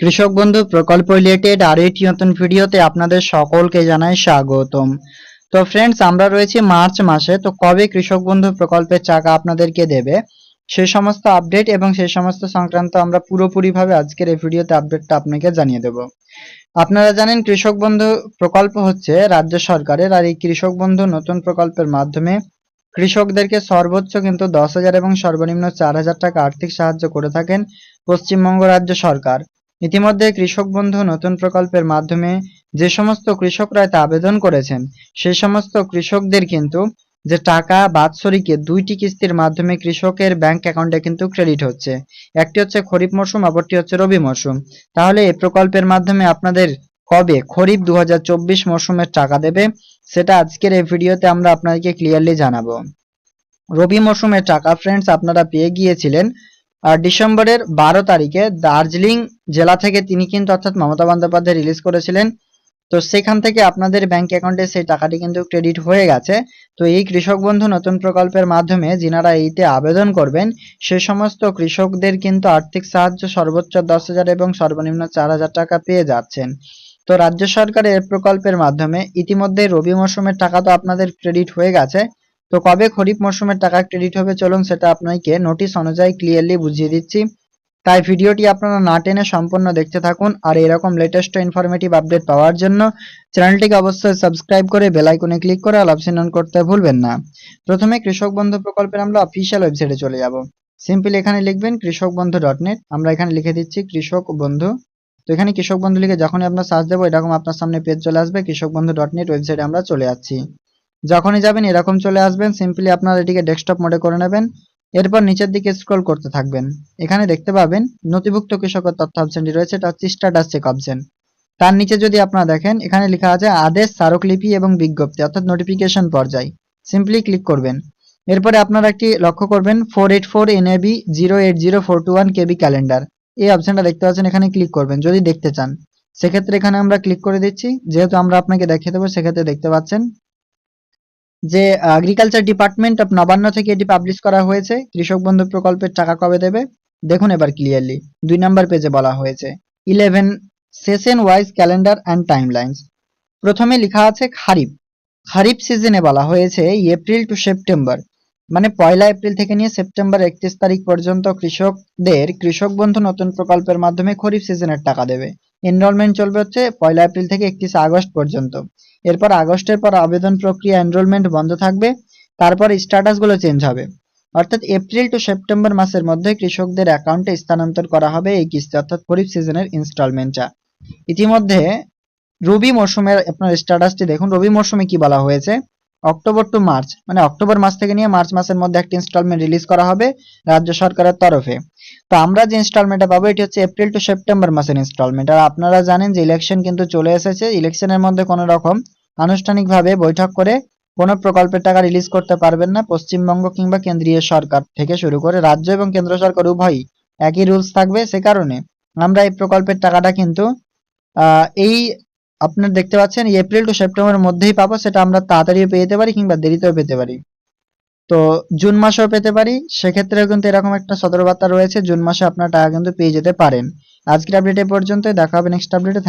কৃষক বন্ধু, প্রকল্প রিলেটেড আরও একটি নতুন ভিডিওতে আপনাদের সকলকে জানাই স্বাগতম। তো ফ্রেন্ডস আমরা রয়েছি মার্চ মাসে, তো কবে কৃষক বন্ধু প্রকল্পের টাকা আপনাদেরকে দেবে? সেই সমস্ত আপডেট এবং সেই সমস্ত সংক্রান্ত আমরা পুরোপুরিভাবে আজকের এই ভিডিওতে আপডেটটা আপনাকে জানিয়ে দেব। আপনারা জানেন, কৃষক বন্ধু প্রকল্প হচ্ছে রাজ্য সরকারের আর এই কৃষক বন্ধু নতুন প্রকল্পের মাধ্যমে কৃষকদেরকে সর্বোচ্চ কিন্তু দশ হাজার এবং সর্বনিম্ন চার হাজার টাকা আর্থিক সাহায্য করে থাকেন পশ্চিমবঙ্গ রাজ্য সরকার। ইতিমধ্যে কৃষক বন্ধু নতুন প্রকল্পের মাধ্যমে যে সমস্ত কৃষকরা এতে আবেদন করেছেন, সেই সমস্ত কৃষকদের কিন্তু যে টাকা বাৎসরিকে দুইটি কিস্তির মাধ্যমে কৃষকের ব্যাংক অ্যাকাউন্টে কিন্তু ক্রেডিট হচ্ছে। একটি হচ্ছে খরিফ মরশুম অপরটি হচ্ছে রবি মরশুম। তাহলে এই প্রকল্পের মাধ্যমে আপনাদের কবে খরিফ দু মরশুমের টাকা দেবে, সেটা আজকের এই ভিডিওতে আমরা আপনাদেরকে ক্লিয়ারলি জানাব। রবি মরশুমের টাকা ফ্রেন্ডস আপনারা পেয়ে গিয়েছিলেন। ডিসেম্বরের বারো তারিখে দার্জিলিং জেলা থেকে তিনি কিন্তু অর্থাৎ মমতা বন্দ্যোপাধ্যায় রিলিজ করেছিলেন। তো সেখান থেকে আপনাদের ব্যাংক অ্যাকাউন্টে সেই টাকাটি কিন্তু ক্রেডিট হয়ে গেছে। তো এই কৃষক বন্ধু নতুন প্রকল্পের মাধ্যমে যিনারা এইতে আবেদন করবেন, সে সমস্ত কৃষকদের কিন্তু আর্থিক সাহায্য সর্বোচ্চ দশ হাজার এবং সর্বনিম্ন চার হাজার টাকা পেয়ে যাচ্ছেন। তো রাজ্য সরকারের প্রকল্পের মাধ্যমে ইতিমধ্যে রবি মরশুমের টাকা তো আপনাদের ক্রেডিট হয়ে গেছে। তো কবে খরিফ মরশুমের টাকা ক্রেডিট হবে চলুন সেটা আপনাকে নোটিশ অনুযায়ী ক্লিয়ারলি বুঝিয়ে দিচ্ছি। তাই ভিডিওটি আপনারা না টেনে সম্পূর্ণ দেখতে থাকুন আর এরকম লেটেস্ট ইনফরমেটিভ আপডেট পাওয়ার জন্য চ্যানেলটিকে অবশ্যই সাবস্ক্রাইব করে বেল আইকনে ক্লিক করে অল অপশন অন করতে ভুলবেন না। প্রথমে কৃষক বন্ধু প্রকল্পের আমরা অফিসিয়াল ওয়েবসাইটে চলে যাব। সিম্পলি এখানে লিখবেন কৃষক বন্ধু ডট নেট আমরা এখানে লিখে দিচ্ছি কৃষক বন্ধু। তো এখানে কৃষক বন্ধু লিখে যখনই আপনার সার্চ দেবো, এরকম আপনার সামনে পেজ চলে আসবে, কৃষক বন্ধু ডট নেট ওয়েবসাইটে আমরা চলে যাচ্ছি। যখনই যাবেন, এরকম চলে আসবেন সিম্পলি আপনারা এটিকে ডেস্কটপ মোডে করে নেবেন, এরপর নিচের দিকে স্ক্রল করতে থাকবেন। এখানে দেখতে পাবেন, নথিভুক্ত কৃষকের তথ্য অপশনটি রয়েছে, এটা হচ্ছে স্ট্যাটাস চেক অপশন তার নিচে যদি আপনারা দেখেন, এখানে লেখা আছে আদেশ, স্মারকলিপি এবং বিজ্ঞপ্তি, অর্থাৎ নোটিফিকেশন পর্যায়। সিম্পলি ক্লিক করবেন। এরপরে আপনারা একটি লক্ষ্য করবেন four eight four NAB zero eight zero four two one KB calendar এই অপশনটা দেখতে পাচ্ছেন, এখানে ক্লিক করবেন, যদি দেখতে চান। সেক্ষেত্রে এখানে আমরা ক্লিক করে দিচ্ছি, যেহেতু আমরা আপনাকে দেখিয়ে দেবো, সেক্ষেত্রে দেখতে পাচ্ছেন যে এগ্রিকালচার ডিপার্টমেন্ট অফ নবান্ন থেকে এটি পাবলিশ করা হয়েছে। কৃষক বন্ধু প্রকল্পের টাকা কবে দেবে? দেখুন এবার ক্লিয়ারলি দুই নাম্বার পেজে বলা হয়েছে। Eleven session wise calendar and timelines প্রথমে লেখা আছে খারিফ। খারিফ সিজনে বলা হয়েছে এপ্রিল টু সেপ্টেম্বর মানে পয়লা এপ্রিল থেকে নিয়ে সেপ্টেম্বর একত্রিশ তারিখ পর্যন্ত কৃষকদের, কৃষক বন্ধু নতুন প্রকল্পের মাধ্যমে খরিফ সিজনের টাকা দেবে। এনরোলমেন্ট চলবে হচ্ছে পয়লা এপ্রিল থেকে একত্রিশে আগস্ট পর্যন্ত। এরপর আগস্টের পর আবেদন প্রক্রিয়া এনরোলমেন্ট বন্ধ থাকবে, তারপর স্ট্যাটাসগুলো চেঞ্জ হবে। অর্থাৎ এপ্রিল টু সেপ্টেম্বর মাসের মধ্যে কৃষকদের অ্যাকাউন্টে স্থানান্তর করা হবে এই কিস্তি, অর্থাৎ খরিফ সিজনের ইনস্টলমেন্টটা ইতিমধ্যে রবি মরশুমের আপনার স্ট্যাটাসটি দেখুন, রবি মরশুমে কি বলা হয়েছে? অক্টোবর টু মার্চ মানে অক্টোবর মাস থেকে নিয়ে মার্চ মাসের মধ্যে একটা ইনস্টলমেন্ট রিলিজ করা হবে রাজ্য সরকারের তরফে। তো আমরা যে ইনস্টলমেন্টটা পাবো, এটি হচ্ছে এপ্রিল টু সেপ্টেম্বর মাসের ইনস্টলমেন্ট আর আপনারা জানেন যে ইলেকশন কিন্তু চলে এসেছে। ইলেকশনের মধ্যে কোনো রকম আনুষ্ঠানিকভাবে বৈঠক করে কোনো প্রকল্পের টাকা রিলিজ করতে পারবেন না পশ্চিমবঙ্গ কিংবা কেন্দ্রীয় সরকার থেকে শুরু করে রাজ্য এবং কেন্দ্র সরকার উভয়ই একই রুলস থাকবে সে কারণে। আমরা এই প্রকল্পের টাকাটা কিন্তু এই আপনার দেখতে পাচ্ছেন এপ্রিল টু সেপ্টেম্বরের মধ্যেই পাবো, সেটা আমরা তাড়াতাড়িও পেয়ে পারি কিংবা দেরিতেও পেতে পারি। তো জুন মাসেও পেতে পারি, সেক্ষেত্রেও কিন্তু এরকম একটা সতর্কবার্তা রয়েছে, জুন মাসে আপনার টাকা কিন্তু পেয়ে যেতে পারেন। আজকের আপডেট এ পর্যন্ত দেখা হবে নেক্সট আপডেটে